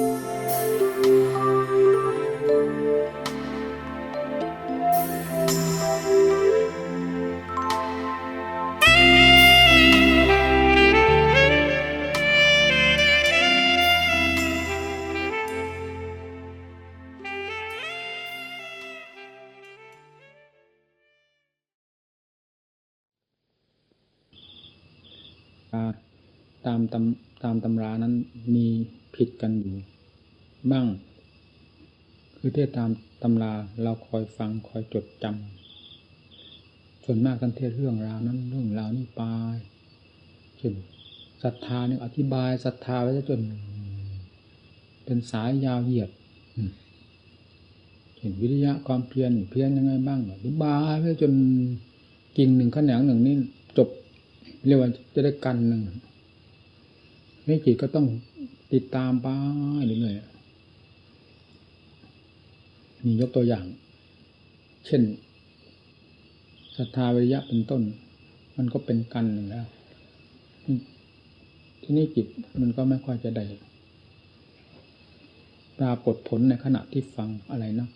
อ่ามตำตามตำรานั้นมีผิดกันอยู่บ้าง คือเทศตามตำราเราคอยฟังคอยจดจำส่วนมากท่านเทศเรื่องราวนั้นเรื่องราวนี้ไปเช่นศรัทธาเนี่ยอธิบายศรัทธาไว้จน เป็นสายยาวเหยียดเห็นวิริยะความเพียรเพียรยังไงบ้างอธิบายไว้จนกิ่งหนึ่งขนงหนึ่งนี่จบเรียกว่าจะได้กันหนึ่ง นี่จิตก็ต้องติดตามไปเรื่อยๆมียกตัวอย่าง เช่นศรัทธาวิริยะเป็นต้น มันก็เป็นกันหนึ่งแล้วที่นี่จิตมันก็ไม่ค่อยจะได้ปรากฏผลในขณะที่ฟังอะไรนะ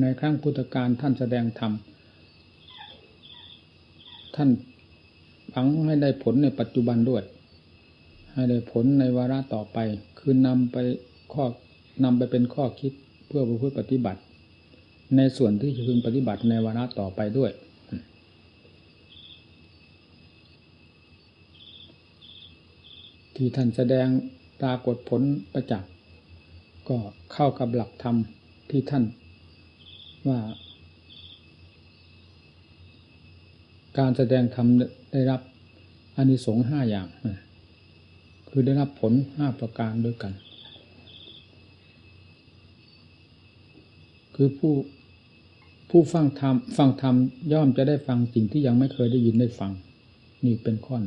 ในครั้งพุทธกาลท่านแสดงธรรม ท่านหวังให้ได้ผลในปัจจุบันด้วย ให้ได้ผลในวาระต่อไป คือนำไปข้อนำไปเป็นข้อคิดเพื่อประพฤติปฏิบัติ ในส่วนที่จะพึงปฏิบัติในวาระต่อไปด้วย ที่ท่านแสดงปรากฏผลประจักษ์ก็เข้ากับหลักธรรมที่ท่านว่า การแสดงธรรมได้รับอานิสงส์ห้าอย่าง คือได้รับผลห้าประการด้วยกัน คือผู้ผู้ฟังธรรมฟังธรรมย่อมจะได้ฟังสิ่งที่ยังไม่เคยได้ยินได้ฟัง นี่เป็นข้อ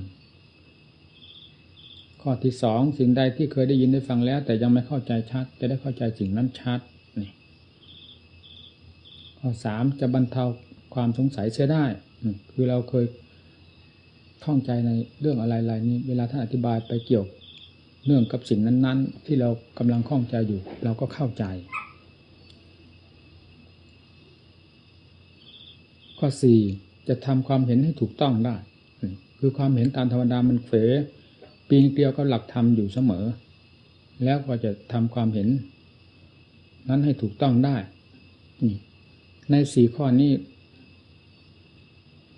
ข้อที่สองสิ่งใดที่เคยได้ยินได้ฟังแล้ว แต่ยังไม่เข้าใจชัด จะได้เข้าใจสิ่งนั้นชัดนี่ข้อสามจะบรรเทาความสงสัยเสียได้ คือเราเคยท่องใจในเรื่องอะไรๆนี้ เวลาท่านอธิบายไปเกี่ยวเนื่องกับสิ่งนั้น ๆ ที่เรากำลังข้องใจอยู่ เราก็เข้าใจ ข้อสี่จะทำความเห็นให้ถูกต้องได้ คือความเห็นตามธรรมดามันเฝปีนเกลียวกับหลักธรรมอยู่เสมอ แล้วก็จะทำความเห็น นั้นให้ถูกต้องได้ นี่ ในสี่ข้อนี้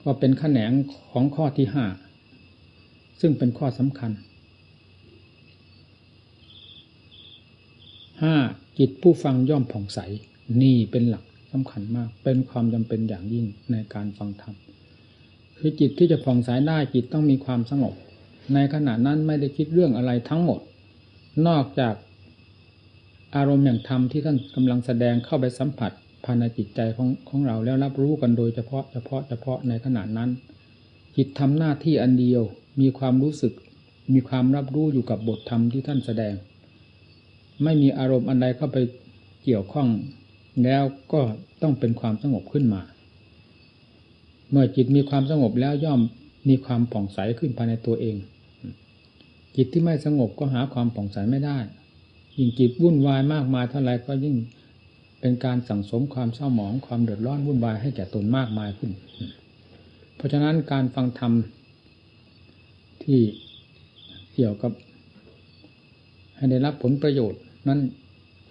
ก็เป็นขแขนงของข้อที่ห้าซึ่งเป็นข้อสำคัญห้าจิตผู้ฟังย่อมผ่องใส นี่เป็นหลักสำคัญมาก เป็นความจำเป็นอย่างยิ่งในการฟังธรรมคือจิตที่จะผ่องใสได้จิตต้องมีความสงบ ในขณะนั้นไม่ได้คิดเรื่องอะไรทั้งหมด นอกจากอารมณ์อย่างธรรมที่ท่านกำลังแสดงเข้าไปสัมผัส ภายในจิตใจของของเราแล้วรับรู้กันโดยเฉพาะเฉพาะเฉพาะในขณะนั้น จิตทำหน้าที่อันเดียวมีความรู้สึก มีความรับรู้อยู่กับบทธรรมที่ท่านแสดง ไม่มีอารมณ์อันใดเข้าไปเกี่ยวข้อง แล้วก็ต้องเป็นความสงบขึ้นมา เมื่อจิตมีความสงบแล้วย่อมมีความผ่องใสขึ้นภายในตัวเอง จิตที่ไม่สงบก็หาความผ่องใสไม่ได้ยิ่งจิตวุ่นวายมากมายเท่าไรก็ยิ่ง เป็นการสั่งสมความเศร้าหมองความเดือดร้อนวุ่นวายให้แก่ตนมากมายขึ้น เพราะฉะนั้นการฟังธรรมที่เกี่ยวกับ ให้ได้รับผลประโยชน์ นั้น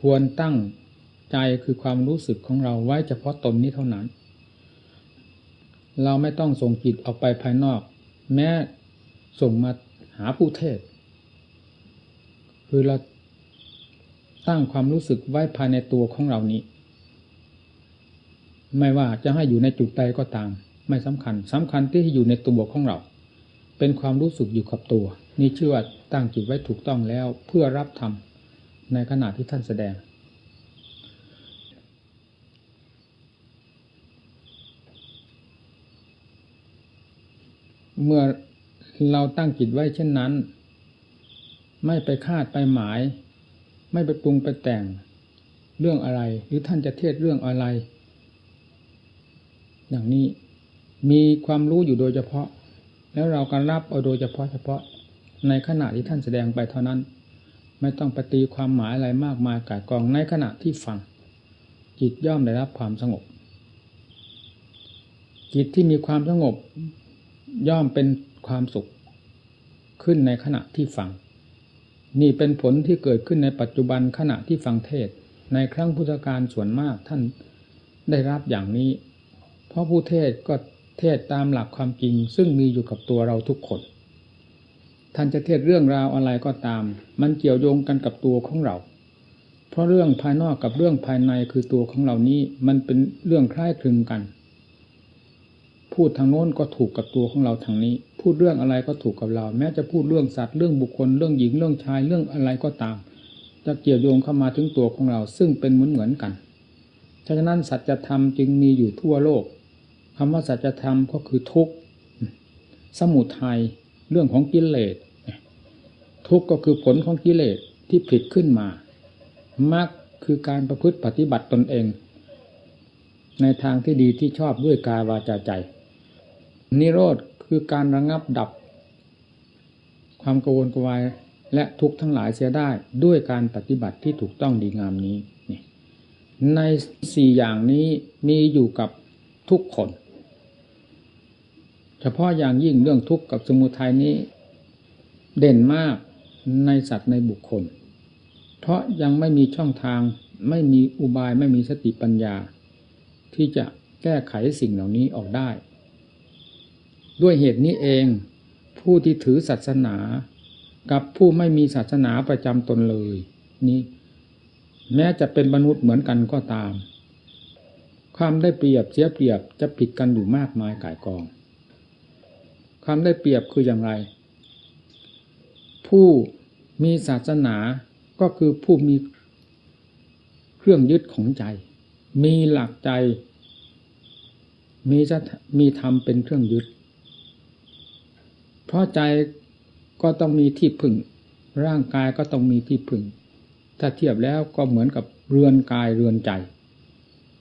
ควรตั้งใจคือความรู้สึกของเราไว้เฉพาะตนนี้เท่านั้น เราไม่ต้องส่งจิตออกไปภายนอก แม้ส่งมาหาผู้เทศ คือเราตั้งความรู้สึกไว้ภายในตัวของเรานี้ ไม่ว่าจะให้อยู่ในจุดใดก็ตาม ไม่สำคัญสำคัญที่อยู่ในตัวของเรา เป็นความรู้สึกอยู่กับตัว นี่ชื่อว่าตั้งจิตไว้ถูกต้องแล้วเพื่อรับธรรมในขณะที่ท่านแสดง เมื่อเราตั้งจิตไว้เช่นนั้น ไม่ไปคาดไปหมาย ไม่ไปปรุงไปแต่งเรื่องอะไร หรือท่านจะเทศเรื่องอะไร อย่างนี้ มีความรู้อยู่โดยเฉพาะ แล้วเราก็รับเอาโดยเฉพาะเฉพาะในขณะที่ท่านแสดงไปเท่านั้น ไม่ต้องปฏิความหมายอะไรมากมายกายกองในขณะที่ฟัง จิตย่อมได้รับความสงบ จิตที่มีความสงบ ย่อมเป็นความสุข ขึ้นในขณะที่ฟัง นี่เป็นผลที่เกิดขึ้นในปัจจุบันขณะที่ฟังเทศ ในครั้งพุทธกาลส่วนมากท่านได้รับอย่างนี้ เพราะผู้เทศก็เทศตามหลักความจริง ซึ่งมีอยู่กับตัวเราทุกคน ท่านจะเทศเรื่องราวอะไรก็ตาม มันเกี่ยวโยงกันกับตัวของเรา เพราะเรื่องภายนอกกับเรื่องภายในคือตัวของเรานี้มันเป็นเรื่องคล้ายคลึงกัน พูดทางโน้นก็ถูกกับตัวของเราทางนี้ พูดเรื่องอะไรก็ถูกกับเรา แม้จะพูดเรื่องสัตว์เรื่องบุคคลเรื่องหญิงเรื่องชายเรื่องอะไรก็ตาม จะเกี่ยวโยงเข้ามาถึงตัวของเรา ซึ่งเป็นเหมือนเหมือนกันฉะนั้นสัจธรรมจึงมีอยู่ทั่วโลก คำว่าสัจธรรมก็คือทุกข์สมุทัยเรื่องของกิเลสทุกข์ก็คือผลของกิเลสที่ผิดขึ้นมามรรคคือการประพฤติปฏิบัติตนเอง ในทางที่ดีที่ชอบด้วยกายวาจาใจ นิโรธคือการระงับดับ ความกระวนกวายและทุกข์ทั้งหลายเสียได้ด้วยการปฏิบัติที่ถูกต้องดีงามนี้ในสี่อย่างนี้มีอยู่กับทุกคน เฉพาะอย่างยิ่งเรื่องทุกข์กับสมุทัยนี้ เด่นมากในสัตว์ในบุคคล เพราะยังไม่มีช่องทางไม่มีอุบายไม่มีสติปัญญา ที่จะแก้ไขสิ่งเหล่านี้ออกได้ ด้วยเหตุนี้เองผู้ที่ถือศาสนากับผู้ไม่มีศาสนาประจำตนเลย นี้แม้จะเป็นมนุษย์เหมือนกันก็ตาม ความได้เปรียบเสียเปรียบจะผิดกันอยู่มากมายกายกอง ความได้เปรียบคืออย่างไร ผู้มีศาสนาก็คือผู้มีเครื่องยึดของใจ มีหลักใจ มีจะมีธรรมเป็นเครื่องยึด เพราะใจก็ต้องมีที่พึ่ง ร่างกายก็ต้องมีที่พึ่ง ถ้าเทียบแล้วก็เหมือนกับเรือนกายเรือนใจ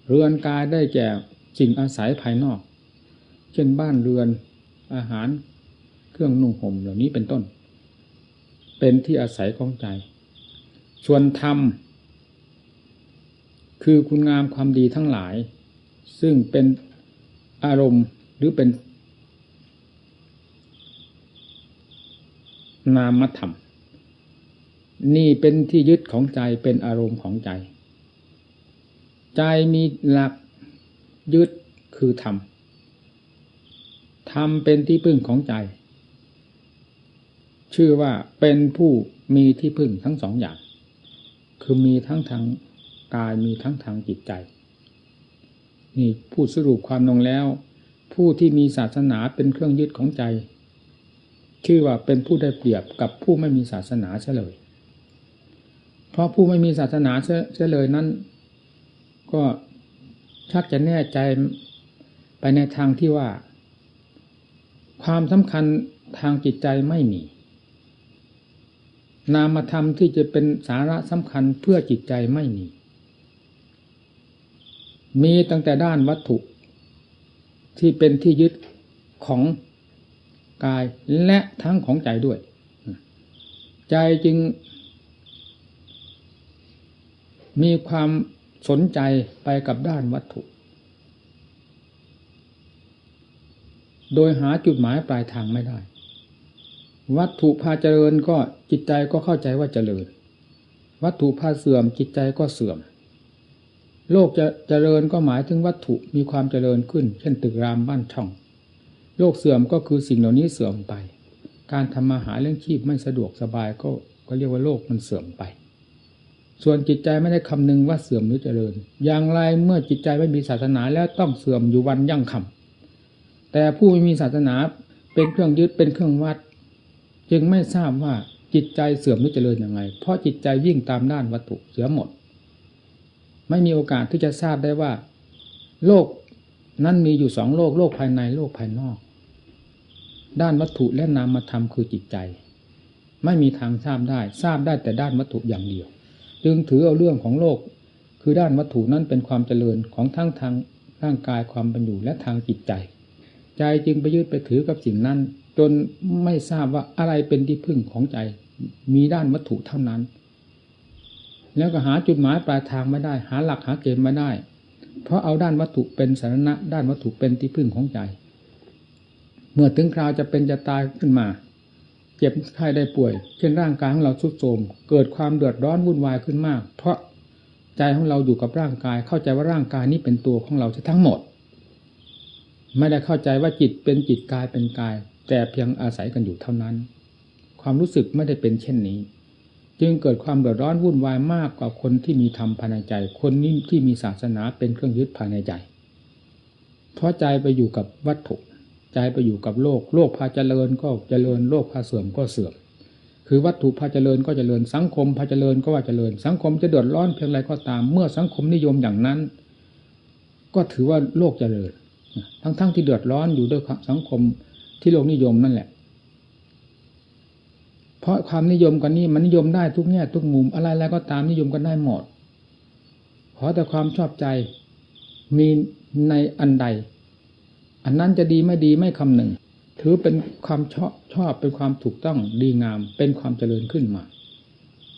เรือนกายได้แก่สิ่งอาศัยภายนอก เช่นบ้านเรือน อาหารเครื่องนุ่งห่มเหล่านี้เป็นต้น เป็นที่อาศัยของใจ ส่วนธรรม คือคุณงามความดีทั้งหลาย ซึ่งเป็นอารมณ์หรือเป็น นามธรรม นี่เป็นที่ยึดของใจเป็นอารมณ์ของใจ ใจมีหลักยึดคือธรรม ธรรมเป็นที่พึ่งของใจ ชื่อว่าเป็นผู้มีที่พึ่งทั้งสองอย่าง คือมีทั้งทางกายมีทั้งทางจิตใจ นี่พูดสรุปความลงแล้ว ผู้ที่มีศาสนาเป็นเครื่องยึดของใจ ชื่อว่าเป็นผู้ได้เปรียบกับผู้ไม่มีศาสนาเฉลย เพราะผู้ไม่มีศาสนาเสียเลยนั้น ก็ชักจะแน่ใจไปในทางที่ว่า ความสำคัญทางจิตใจไม่มี นามธรรมที่จะเป็นสาระสำคัญเพื่อจิตใจไม่มี มีตั้งแต่ด้านวัตถุ ที่เป็นที่ยึดของกายและทั้งของใจด้วย ใจจึง มีความสนใจไปกับด้านวัตถุ โดยหาจุดหมายปลายทางไม่ได้ วัตถุพาเจริญก็จิตใจก็เข้าใจว่าเจริญ วัตถุพาเสื่อมจิตใจก็เสื่อม โลกจะเจริญก็หมายถึงวัตถุมีความเจริญขึ้น เช่นตึกรามบ้านช่อง โลกเสื่อมก็คือสิ่งเหล่านี้เสื่อมไป การทำมาหาเรื่องชีพไม่สะดวกสบายก็ก็เรียกว่าโลกมันเสื่อมไป ส่วนจิตใจไม่ได้คำนึงว่าเสื่อมหรือเจริญ อย่างไรเมื่อจิตใจไม่มีศาสนาแล้วต้องเสื่อมอยู่วันยั่งคำ แต่ผู้ไม่มีศาสนาเป็นเครื่องยึดเป็นเครื่องวัด จึงไม่ทราบว่าจิตใจเสื่อมหรือเจริญยังไง เพราะจิตใจวิ่งตามด้านวัตถุเสียหมด ไม่มีโอกาสที่จะทราบได้ว่า โลกนั้นมีอยู่สองโลกโลกภายในโลกภายนอก ด้านวัตถุและนามธรรมคือจิตใจ ไม่มีทางทราบได้ทราบได้แต่ด้านวัตถุอย่างเดียว จึงถือเอาเรื่องของโลก คือด้านวัตถุนั้นเป็นความเจริญของทั้งทางร่างกายความเป็นอยู่และทางจิตใจ ใจจึงไปยึดไปถือกับสิ่งนั้น จนไม่ทราบว่าอะไรเป็นที่พึ่งของใจ มีด้านวัตถุเท่านั้น แล้วก็หาจุดหมายปลายทางไม่ได้ หาหลักหาเกณฑ์ไม่ได้ เพราะเอาด้านวัตถุเป็นสาระด้านวัตถุเป็นที่พึ่งของใจ เมื่อถึงคราวจะเป็นจะตายขึ้นมา เจ็บไข้ได้ป่วย เช่นร่างกายของเราทุดโทรมเกิดความเดือดร้อนวุ่นวายขึ้นมาก เพราะใจของเราอยู่กับร่างกาย เข้าใจว่าร่างกายนี้เป็นตัวของเราทั้งหมด ไม่ได้เข้าใจว่าจิตเป็นจิตกายเป็นกาย แต่เพียงอาศัยกันอยู่เท่านั้น ความรู้สึกไม่ได้เป็นเช่นนี้ จึงเกิดความเดือดร้อนวุ่นวายมากกว่าคนที่มีธรรมภายในใจ คนนี้ที่มีศาสนาเป็นเครื่องยึดภายในใจ เพราะใจไปอยู่กับวัตถุ ใจไปอยู่กับโลก โลกพาเจริญก็เจริญโลกพาเสื่อมก็เสื่อมคือวัตถุพาเจริญก็เจริญสังคมพาเจริญก็ว่าเจริญ สังคมจะเดือดร้อนเพียงไรก็ตาม เมื่อสังคมนิยมอย่างนั้น ก็ถือว่าโลกเจริญ ทั้งๆทที่เดือดร้อนอยู่ด้วยสังคมที่โลกนิยมนั่นแหละ เพราะความนิยมกันนี้มันนิยมได้ทุกแง่ทุกมุมอะไรแล้วก็ตามนิยมกันได้หมดขอแต่ความชอบใจมีในอันใด อันนั้นจะดีไม่ดีไม่คำหนึ่ง ถือเป็นความชอบชอบเป็นความถูกต้องดีงาม เป็นความเจริญขึ้นมา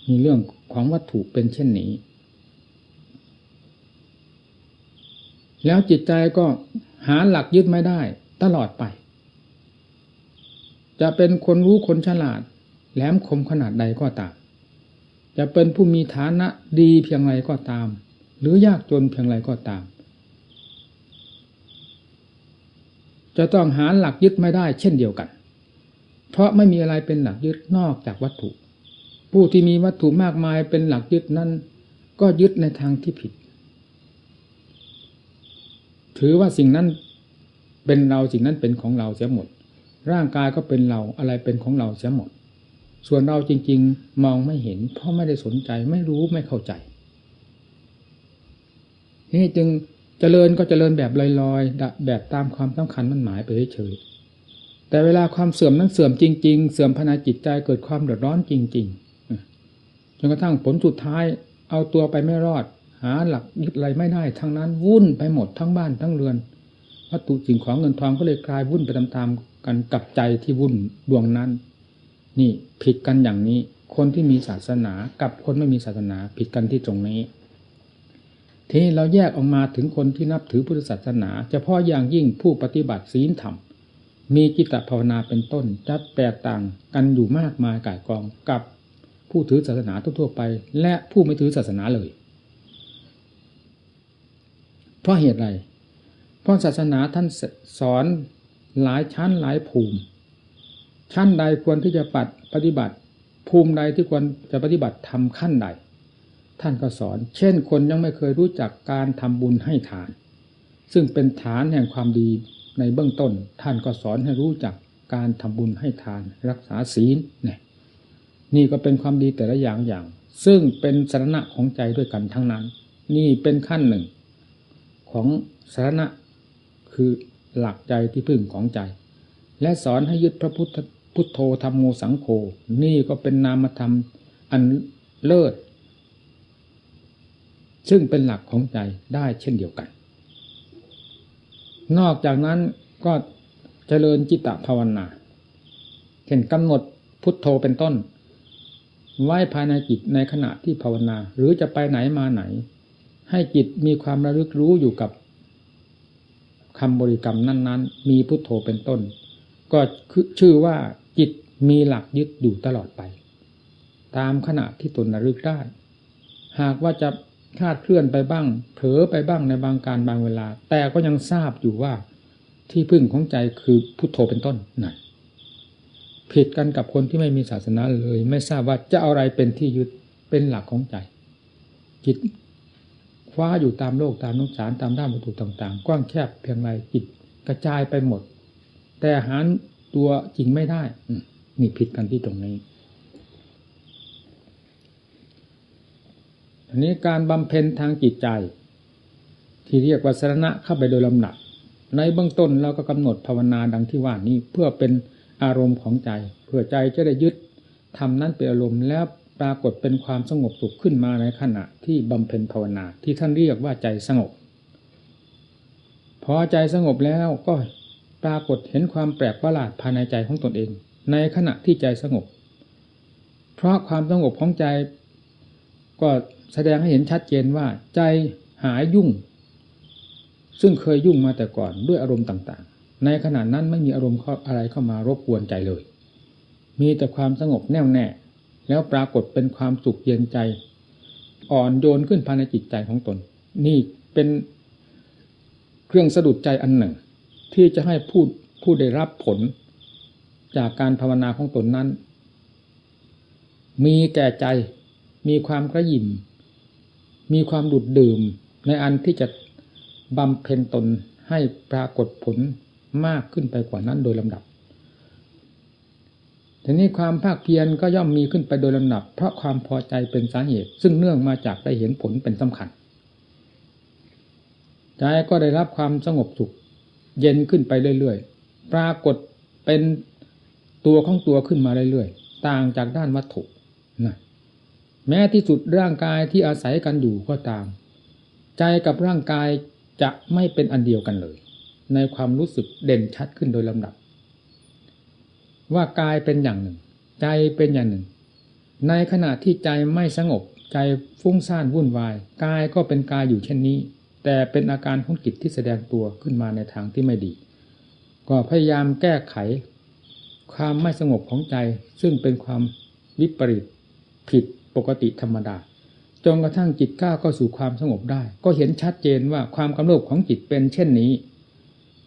มีเรื่องของวัตถุเป็นเช่นนี้ แล้วจิตใจก็หาหลักยึดไม่ได้ ตลอดไป จะเป็นคนรู้คนฉลาด แหลมคมขนาดใดก็ตาม จะเป็นผู้มีฐานะดีเพียงไรก็ตาม หรือยากจนเพียงไรก็ตาม จะต้องหาหลักยึดไม่ได้ เช่นเดียวกัน เพราะไม่มีอะไรเป็นหลักยึดนอกจากวัตถุ ผู้ที่มีวัตถุมากมายเป็นหลักยึดนั้น ก็ยึดในทางที่ผิด ถือว่าสิ่งนั้นเป็นเราสิ่งนั้นเป็นของเราเสียหมด ร่างกายก็เป็นเราอะไรเป็นของเราเสียหมด ส่วนเราจริง ๆ มองไม่เห็น เพราะไม่ได้สนใจไม่รู้ไม่เข้าใจนี่จึงเจริญก็เจริญแบบลอยๆ แบบตามความสำคัญมันหมายไปเฉยๆแต่เวลาความเสื่อมนั้นเสื่อมจริง ๆ เสื่อมภายในจิตใจเกิดความเดือดร้อนจริง ๆจนกระทั่งผลสุดท้ายเอาตัวไปไม่รอดาหลักยึดอะไรไม่ได้ ทั้งนั้นวุ่นไปหมดทั้งบ้านทั้งเรือนวัตถุสิ่งของเงินทองก็เลยกลายวุ่นไปตามๆกันกับใจที่วุ่นดวงนั้น นี่ผิดกันอย่างนี้ คนที่มีศาสนากับคนไม่มีศาสนาผิดกันที่ตรงนี้ ทีนี้เราแยกออกมาถึงคนที่นับถือพุทธศาสนาเฉพาะอย่างยิ่งผู้ปฏิบัติศีลธรรมมีจิตตภาวนาเป็นต้นจะแตกต่างกันอยู่มากมายก่ายกองกับผู้ถือศาสนาทั่วๆไป และผู้ไม่ถือศาสนาเลย เพราะเหตุไร เพราะศาสนาท่านสอนหลายชั้นหลายภูมิ ชั้นใดควรที่จะปัดปฏิบัติ ภูมิใดที่ควรจะปฏิบัติทำขั้นใด ท่านก็สอน เช่น คนยังไม่เคยรู้จักการทำบุญให้ทาน ซึ่งเป็นฐานแห่งความดีในเบื้องต้น ท่านก็สอนให้รู้จักการทำบุญให้ทานรักษาศีลเนี่ยนี่ก็เป็นความดีแต่ละอย่างอย่าง ซึ่งเป็นสาระของใจด้วยกันทั้งนั้น นี่เป็นขั้นหนึ่ง ของสาระคือหลักใจที่พึ่งของใจ และสอนให้ยึดพระพุทธพุทโธธรรมโมสังโฆนี่ก็เป็นนามธรรมอันเลิศ ซึ่งเป็นหลักของใจได้เช่นเดียวกัน นอกจากนั้นก็เจริญจิตตภาวนาเช่นกำหนดพุทโธเป็นต้น ไว้ภายในจิตในขณะที่ภาวนา หรือจะไปไหนมาไหน ให้จิตมีความระลึกรู้อยู่กับคำบริกรรมนั้น ๆ มีพุทโธเป็นต้น ก็ชื่อว่าจิตมีหลักยึดอยู่ตลอดไป ตามขณะที่ตนระลึกได้ หากว่าจะคาดเคลื่อนไปบ้าง เผลอไปบ้างในบางการบางเวลา แต่ก็ยังทราบอยู่ว่าที่พึ่งของใจคือพุทโธเป็นต้นนั่นผิดกันกับคนที่ไม่มีศาสนาเลย ไม่ทราบว่าจะเอาอะไรเป็นที่ยึดเป็นหลักของใจ จิต คว้าอยู่ตามโลกตามนุสารตามด้านวัตถุต่าง ๆ กว้างแคบเพียงไรจิตกระจายไปหมด แต่หาตัวจริงไม่ได้นี่ผิดกันที่ตรงนี้อันนี้การบำเพ็ญทางจิตใจ ที่เรียกว่าสรณะเข้าไปโดยลำดับในเบื้องต้นเราก็กำหนดภาวนาดังที่ว่านี้เพื่อเป็นอารมณ์ของใจ เพื่อใจจะได้ยึดทำนั้นเป็นอารมณ์แล้ว ปรากฏเป็นความสงบสุขขึ้นมาในขณะที่บำเพ็ญภาวนาที่ท่านเรียกว่าใจสงบ พอใจสงบแล้วก็ปรากฏเห็นความแปลกประหลาดภายในใจของตนเอง ในขณะที่ใจสงบ เพราะความสงบของใจก็แสดงให้เห็นชัดเจนว่าใจหายยุ่ง ซึ่งเคยยุ่งมาแต่ก่อนด้วยอารมณ์ต่างๆ ในขณะนั้นไม่มีอารมณ์อะไรเข้ามารบกวนใจเลย มีแต่ความสงบแน่วแน่ แล้วปรากฏเป็นความสุขเย็นใจ อ่อนโยนขึ้นภายในจิตใจของตน นี่เป็นเครื่องสะดุดใจอันหนึ่ง ที่จะให้ผู้ผู้ได้รับผลจากการภาวนาของตนนั้น มีแก่ใจ มีความกระยิมมีความดุดดื่ม ในอันที่จะบำเพ็ญตนให้ปรากฏผลมากขึ้นไปกว่านั้นโดยลำดับ ทีนี้ความภาคเพียรก็ย่อมมีขึ้นไปโดยลำดับ เพราะความพอใจเป็นสาเหตุ ซึ่งเนื่องมาจากได้เห็นผลเป็นสำคัญใจก็ได้รับความสงบสุข เย็นขึ้นไปเรื่อยๆ ปรากฏเป็นตัวของตัวขึ้นมาเรื่อยๆ ต่างจากด้านวัตถุนะแม้ที่สุดร่างกายที่อาศัยกันอยู่ก็ตาม ใจกับร่างกายจะไม่เป็นอันเดียวกันเลย ในความรู้สึกเด่นชัดขึ้นโดยลำดับ ว่ากายเป็นอย่างหนึ่ง ใจเป็นอย่างหนึ่ง ในขณะที่ใจไม่สงบ ใจฟุ้งซ่านวุ่นวายกายก็เป็นกายอยู่เช่นนี้ แต่เป็นอาการของจิตที่แสดงตัวขึ้นมาในทางที่ไม่ดี ก็พยายามแก้ไข ความไม่สงบของใจ ซึ่งเป็นความวิปริตผิดปกติธรรมดาจนกระทั่งจิตก้าวเข้าสู่ความสงบได้ ก็เห็นชัดเจนว่าความกำเริบของจิตเป็นเช่นนี้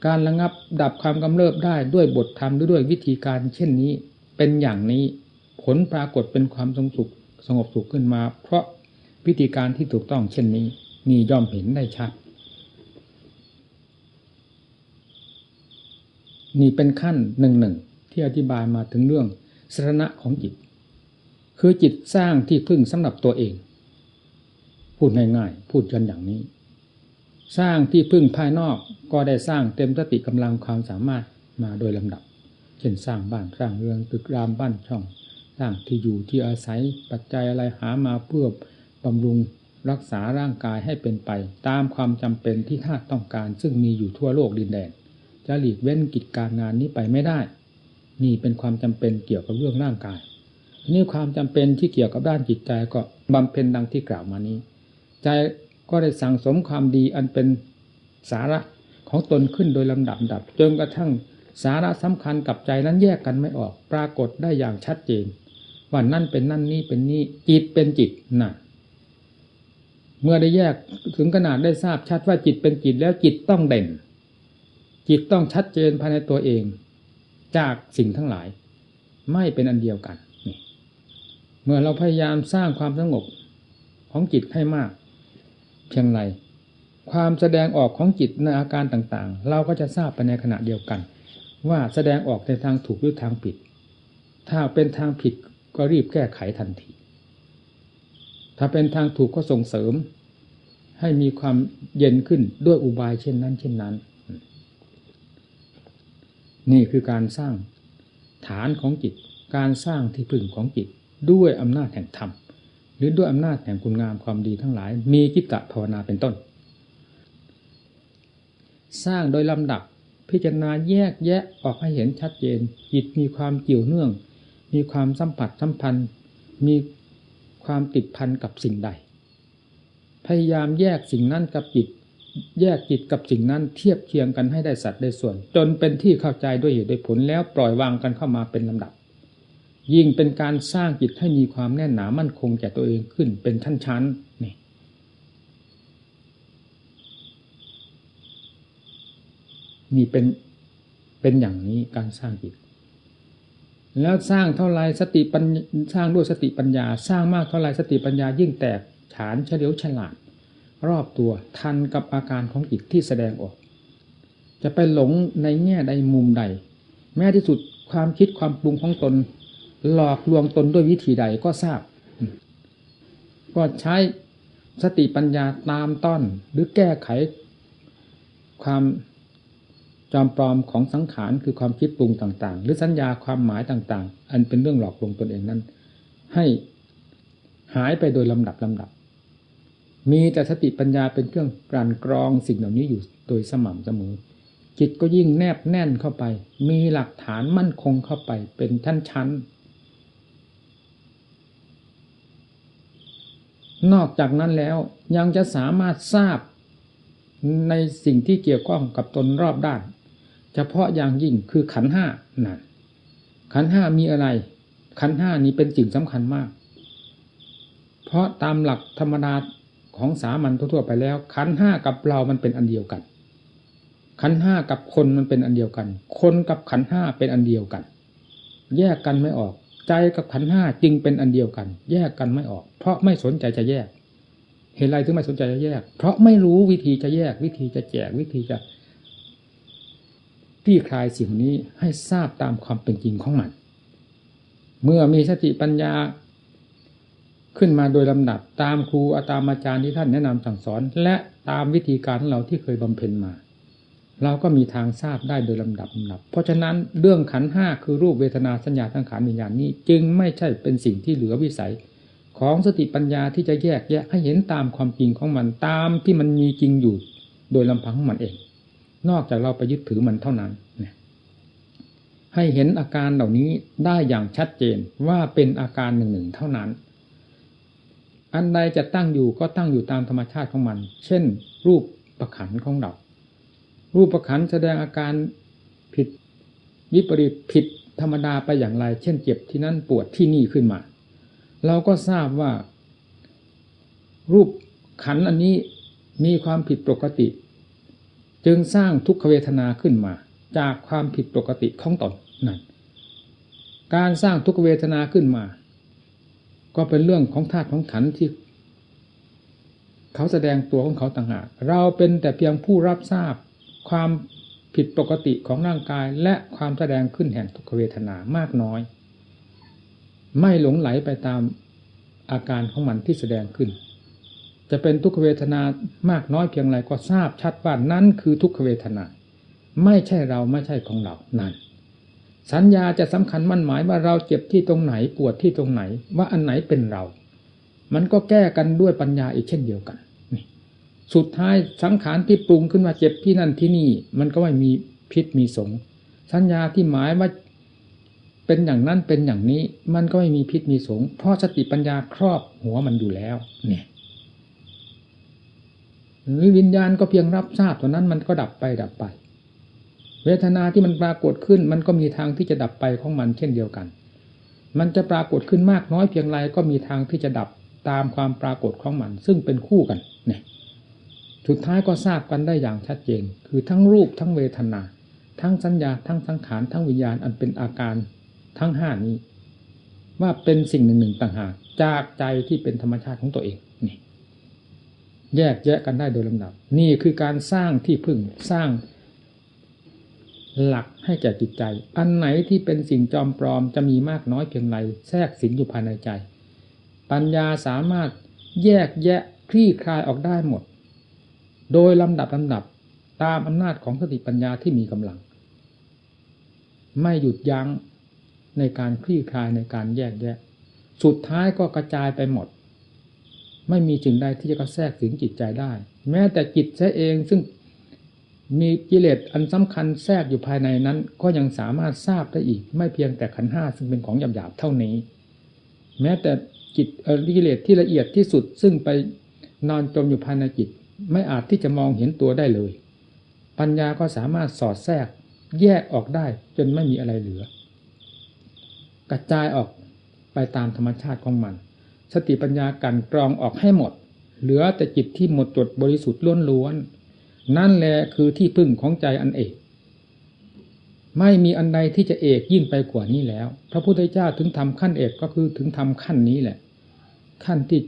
การระงับดับความกำเริบได้ด้วยบทธรรมด้วยวิธีการเช่นนี้ เป็นอย่างนี้ผลปรากฏเป็นความสงบสุขสงบสุขขึ้นมา เพราะวิธีการที่ถูกต้องเช่นนี้นี่ย่อมเห็นได้ชัด นี่เป็นขั้นหนึ่งหนึ่งที่อธิบายมาถึงเรื่องสถานะของจิต คือจิตสร้างที่พึ่งสำหรับตัวเอง พูดง่ายๆ พูดกันอย่างนี้ สร้างที่พึ่งภายนอกก็ได้สร้างเต็มสติกำลังความสามารถมาโดยลำดับ เช่นสร้างบ้านสร้างเรือนตึกรามบ้านช่อง สร้างที่อยู่ที่อาศัยปัจจัยอะไรหามาเพื่อบำรุงรักษาร่างกายให้เป็นไป ตามความจำเป็นที่ท่าต้องการ ซึ่งมีอยู่ทั่วโลกดินแดนจะหลีกเว้นกิจการงานนี้ไปไม่ได้ นี่เป็นความจำเป็นเกี่ยวกับเรื่องร่างกายนี่ความจำเป็นที่เกี่ยวกับด้านจิตใจก็บำเพ็ญดังที่กล่าวมานี้ ใจ ก็ได้สั่งสมความดีอันเป็นสาระของตนขึ้นโดยลำดับดับจนกระทั่งสาระสำคัญกับใจนั้นแยกกันไม่ออก ปรากฏได้อย่างชัดเจนว่านั่นเป็นนั่นนี่เป็นนี่จิตเป็นจิตน่ะ เมื่อได้แยกถึงขนาดได้ทราบชัดว่าจิตเป็นจิตแล้วจิตต้องเด่น จิตต้องชัดเจนภายในตัวเอง จากสิ่งทั้งหลาย ไม่เป็นอันเดียวกันเมื่อเราพยายามสร้างความสงบของจิตให้มาก เพียงไรความแสดงออกของจิตในอาการต่างๆ เราก็จะทราบไปในขณะเดียวกัน ว่าแสดงออกในทางถูกหรือทางผิด ถ้าเป็นทางผิดก็รีบแก้ไขทันที ถ้าเป็นทางถูกก็ส่งเสริม ให้มีความเย็นขึ้นด้วยอุบายเช่นนั้น เช่นนั้น นี่คือการสร้างฐานของจิต การสร้างที่พึ่งของจิตด้วยอำนาจแห่งธรรม หรือด้วยอำนาจแห่งคุณงามความดีทั้งหลาย มีกิตตภาวนาเป็นต้น สร้างโดยลำดับพิจารณาแยกแยะออกให้เห็นชัดเจน จิตมีความเกี่ยวเนื่อง มีความสัมผัสสัมพันธ์ มีความติดพันกับสิ่งใด พยายามแยกสิ่งนั้นกับจิต แยกจิตกับสิ่งนั้นเทียบเคียงกันให้ได้สัดได้ส่วน จนเป็นที่เข้าใจด้วยเหตุด้วยผลแล้วปล่อยวางกันเข้ามาเป็นลำดับ ยิ่งเป็นการสร้างจิตให้มีความแน่นหนามั่นคงแก่ตัวเองขึ้นเป็นชั้นๆนี่นี่เป็นเป็นอย่างนี้การสร้างจิต แล้วสร้างเท่าไรสติปัญสร้างด้วยสติปัญญา สร้างมากเท่าไรสติปัญญายิ่งแตกฉานเฉลียวฉลาด รอบตัวทันกับอาการของจิตที่แสดงออก จะไปหลงในแง่ใดมุมใด แม้ที่สุดความคิดความปรุงของตน หลอกลวงตนด้วยวิธีใดก็ทราบ ก็ใช้สติปัญญาตามต้อนหรือแก้ไข ความจอมปลอมของสังขารคือความคิดปรุงต่าง ๆ หรือสัญญาความหมายต่าง ๆ อันเป็นเรื่องหลอกลวงตนเองนั้น ให้หายไปโดยลำดับลำดับ มีแต่สติปัญญาเป็นเครื่องกลั่นกรองสิ่งเหล่านี้อยู่โดยสม่ำเสมอจิตก็ยิ่งแนบแน่นเข้าไป มีหลักฐานมั่นคงเข้าไปเป็นชั้นๆ นอกจากนั้นแล้วยังจะสามารถทราบในสิ่งที่เกี่ยวข้องกับตนรอบด้าน เฉพาะอย่างยิ่งคือขันห้านั่นขันห้ามีอะไร ขันห้านี้เป็นสิ่งสำคัญมาก เพราะตามหลักธรรมดาของสามัญทั่วๆไปแล้ว ขันห้ากับเรามันเป็นอันเดียวกัน ขันห้ากับคนมันเป็นอันเดียวกัน คนกับขันห้าเป็นอันเดียวกัน แยกกันไม่ออก ใจกับขันห้าจึงเป็นอันเดียวกัน แยกกันไม่ออก เพราะไม่สนใจจะแยก เหตุไรถึงไม่สนใจจะแยก เพราะไม่รู้วิธีจะแยก วิธีจะแจกวิธีจะที่คลายสิ่งนี้ให้ทราบตามความเป็นจริงของมัน เมื่อมีสติปัญญาขึ้นมาโดยลำดับตามครูอาตามอาจารย์ที่ท่านแนะนำสั่งสอน และตามวิธีการของเราที่เคยบำเพ็ญมา เราก็มีทางทราบได้โดยลำดับลำดับ เพราะฉะนั้นเรื่องขันห้าคือรูปเวทนาสัญญาทั้งขันวิญญาณนี้ จึงไม่ใช่เป็นสิ่งที่เหลือวิสัย ของสติปัญญาที่จะแยกแยะให้เห็นตามความจริงของมันตามที่มันมีจริงอยู่ โดยลำพังของมันเอง นอกจากเราไปยึดถือมันเท่านั้นให้เห็นอาการเหล่านี้ได้อย่างชัดเจนว่าเป็นอาการหนึ่งหนึ่งเท่านั้น อันใดจะตั้งอยู่ก็ตั้งอยู่ตามธรรมชาติของมัน เช่น รูปประขันของเรา รูปขันแสดงอาการผิดวิปริตผิดธรรมดาไปอย่างไร เช่นเจ็บที่นั่นปวดที่นี่ขึ้นมา เราก็ทราบว่า รูปขันอันนี้มีความผิดปกติ จึงสร้างทุกขเวทนาขึ้นมา จากความผิดปกติของตนนั่นการสร้างทุกขเวทนาขึ้นมา ก็เป็นเรื่องของธาตุของขันที่เขาแสดงตัวของเขาต่างหากเราเป็นแต่เพียงผู้รับทราบ ความผิดปกติของร่างกายและความแสดงขึ้นแห่งทุกขเวทนามากน้อย ไม่หลงไหลไปตามอาการของมันที่แสดงขึ้น จะเป็นทุกขเวทนามากน้อยเพียงไรก็ทราบชัดว่านั้นคือทุกขเวทนา ไม่ใช่เราไม่ใช่ของเรานั่นสัญญาจะสำคัญมั่นหมายว่าเราเจ็บที่ตรงไหนปวดที่ตรงไหน ว่าอันไหนเป็นเรา มันก็แก้กันด้วยปัญญาอีกเช่นเดียวกัน สุดท้ายสังขารที่ปรุงขึ้นมาเจ็บที่นั่นที่นี่ มันก็ไม่มีพิษมีสงสัญญาที่หมายว่าเป็นอย่างนั้นเป็นอย่างนี้ มันก็ไม่มีพิษมีสงเพราะสติปัญญาครอบหัวมันอยู่แล้ว เนี่ยวิญญาณก็เพียงรับทราบเท่านั้นมันก็ดับไปดับไป เวทนาที่มันปรากฏขึ้น มันก็มีทางที่จะดับไปของมันเช่นเดียวกัน มันจะปรากฏขึ้นมากน้อยเพียงไรก็มีทางที่จะดับตามความปรากฏของมัน ซึ่งเป็นคู่กันเนี่ย สุดท้ายก็ทราบกันได้อย่างชัดเจน คือทั้งรูปทั้งเวทนา ทั้งสัญญา ทั้งสังขารทั้งวิญญาณอันเป็นอาการทั้งห้านี้ ว่าเป็นสิ่งหนึ่งหนึ่งต่างหากจากใจที่เป็นธรรมชาติของตัวเองนี่แยกแยะกันได้โดยลำดับ นี่คือการสร้างที่พึ่งสร้างหลักให้แก่จิตใจ อันไหนที่เป็นสิ่งจอมปลอมจะมีมากน้อยเพียงไรแทรกสิงอยู่ภายในใจ ปัญญาสามารถแยกแยะคลี่คลายออกได้หมด โดยลำดับลำดับตามอำนาจของสติปัญญาที่มีกำลัง ไม่หยุดยั้งในการคลี่คลายในการแยกแยะ สุดท้ายก็กระจายไปหมด ไม่มีจึงใดที่จะกระแทกถึงจิตใจได้ แม้แต่จิตใช้เองซึ่งมีกิเลสอันสำคัญแทรกอยู่ภายในนั้น ก็ยังสามารถทราบได้อีก ไม่เพียงแต่ขันห้าซึ่งเป็นของหยาบๆเท่านี้ แม้แต่จิตกิเลสที่ละเอียดที่สุดซึ่งไปนอนจมอยู่ภายในจิต ไม่อาจที่จะมองเห็นตัวได้เลย ปัญญาก็สามารถสอดแทรก แยกออกได้จนไม่มีอะไรเหลือ กระจายออกไปตามธรรมชาติของมัน สติปัญญากันกรองออกให้หมด เหลือแต่จิตที่หมดจดบริสุทธิ์ล้วนๆนั่นแหละคือที่พึ่งของใจอันเอก ไม่มีอันใดที่จะเอกยิ่งไปกว่านี้แล้ว พระพุทธเจ้าถึงทำขั้นเอกก็คือถึงทำขั้นนี้แหละ ขั้นที่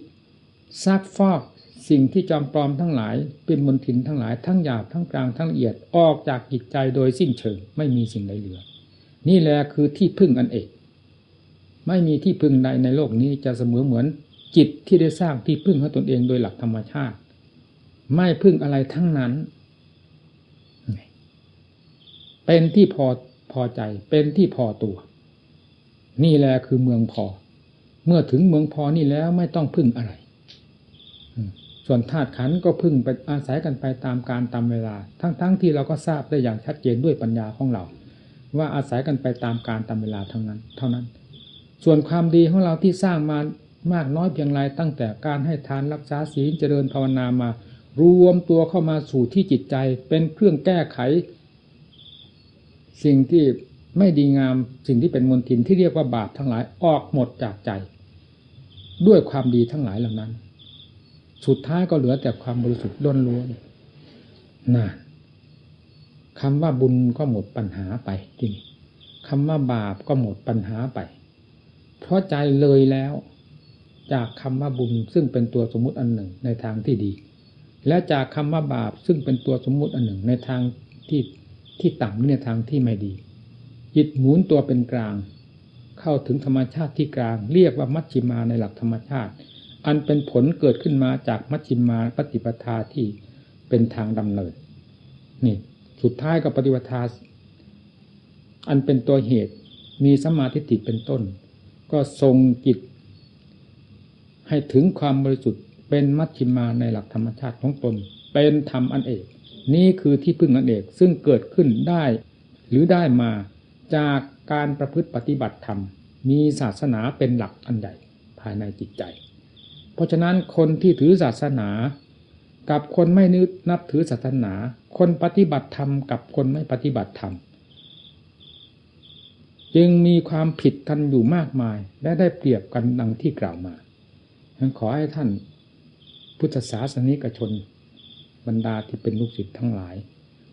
ซักฟอก สิ่งที่จอมปลอมทั้งหลาย เป็นมลทินทั้งหลายทั้งหยาบทั้งกลางทั้งละเอียดออกจากจิตใจโดยสิ้นเชิงไม่มีสิ่งใดเหลือ นี่แหละคือที่พึ่งอันเอก ไม่มีที่พึ่งใดในโลกนี้จะเสมอเหมือนจิตที่ได้สร้างที่พึ่งให้ตนเองโดยหลักธรรมชาติ ไม่พึ่งอะไรทั้งนั้น เป็นที่พอพอใจ เป็นที่พอตัว นี่แหละคือเมืองพอ เมื่อถึงเมืองพอนี่แล้วไม่ต้องพึ่งอะไร ส่วนธาตุขันธ์ก็พึ่งไปอาศัยกันไปตามการตามเวลา ทั้งๆทที่เราก็ทราบได้อย่างชัดเจนด้วยปัญญาของเรา ว่าอาศัยกันไปตามการตามเวลาเท่านั้น เท่านั้น ส่วนความดีของเราที่สร้างมามากน้อยเพียงไรตั้งแต่การให้ทานรักษาศีลเจริญภาวนามารวมตัวเข้ามาสู่ที่จิตใจ เป็นเครื่องแก้ไข สิ่งที่ไม่ดีงามสิ่งที่เป็นมลทินที่เรียกว่าบาปทั้งหลายออกหมดจากใจ ด้วยความดีทั้งหลายเหล่านั้น สุดท้ายก็เหลือแต่ความบริสุทธิ์ล้นล้วนน่ะคำว่าบุญก็หมดปัญหาไปจริงคำว่าบาปก็หมดปัญหาไป เพราะใจเลยแล้ว จากคำว่าบุญซึ่งเป็นตัวสมมุติอันหนึ่งในทางที่ดี และจากคำว่าบาปซึ่งเป็นตัวสมมุติอันหนึ่งในทางที่ที่ต่ำหรือในทางที่ไม่ดีจิตหมุนตัวเป็นกลาง เข้าถึงธรรมชาติที่กลาง เรียกว่ามัชชิมาในหลักธรรมชาติ อันเป็นผลเกิดขึ้นมาจากมัชชิมาปฏิปทาที่เป็นทางดำเนินนี่สุดท้ายก็ปฏิปทา อันเป็นตัวเหตุมีสมาธิติเป็นต้น ก็ทรงจิต ให้ถึงความบริสุทธิ์เป็นมัชชิมาในหลักธรรมชาติของตน เป็นธรรมอันเอก นี่คือที่พึ่งอันเอกซึ่งเกิดขึ้นได้หรือได้มาจากการประพฤติปฏิบัติธรรม มีศาสนาเป็นหลักอันใหญ่ภายในจิตใจ ราะฉะนั้นคนที่ถือศาสนา กับคนไม่นึกนับถือศาสนา คนปฏิบัติธรรมกับคนไม่ปฏิบัติธรรมจึงมีความผิดกันอยู่มากมาย และได้เปรียบกันดังที่กล่าวมาฉันขอให้ท่านพุทธศาสนิกชน บรรดาที่เป็นลูกศิษย์ทั้งหลาย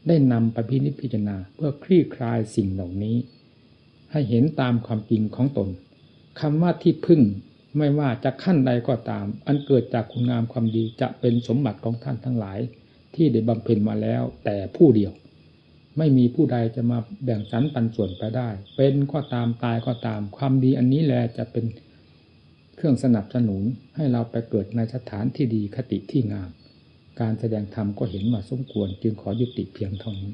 ได้นำไปพินิจพิจารณาเพื่อคลี่คลายสิ่งเหล่านี้ ให้เห็นตามความจริงของตนคำว่าที่พึ่ง ไม่ว่าจะขั้นใดก็ตาม อันเกิดจากคุณงามความดีจะเป็นสมบัติของท่านทั้งหลาย ที่ได้บำเพ็ญมาแล้ว แต่ผู้เดียว ไม่มีผู้ใดจะมาแบ่งสรรปันส่วนไปได้ เป็นก็ตามตายก็ตาม ความดีอันนี้แหละจะเป็นเครื่องสนับสนุนให้เราไปเกิดในสถานที่ดีคติที่งาม การแสดงธรรมก็เห็นว่าสมควร จึงขอยุติเพียงเท่านี้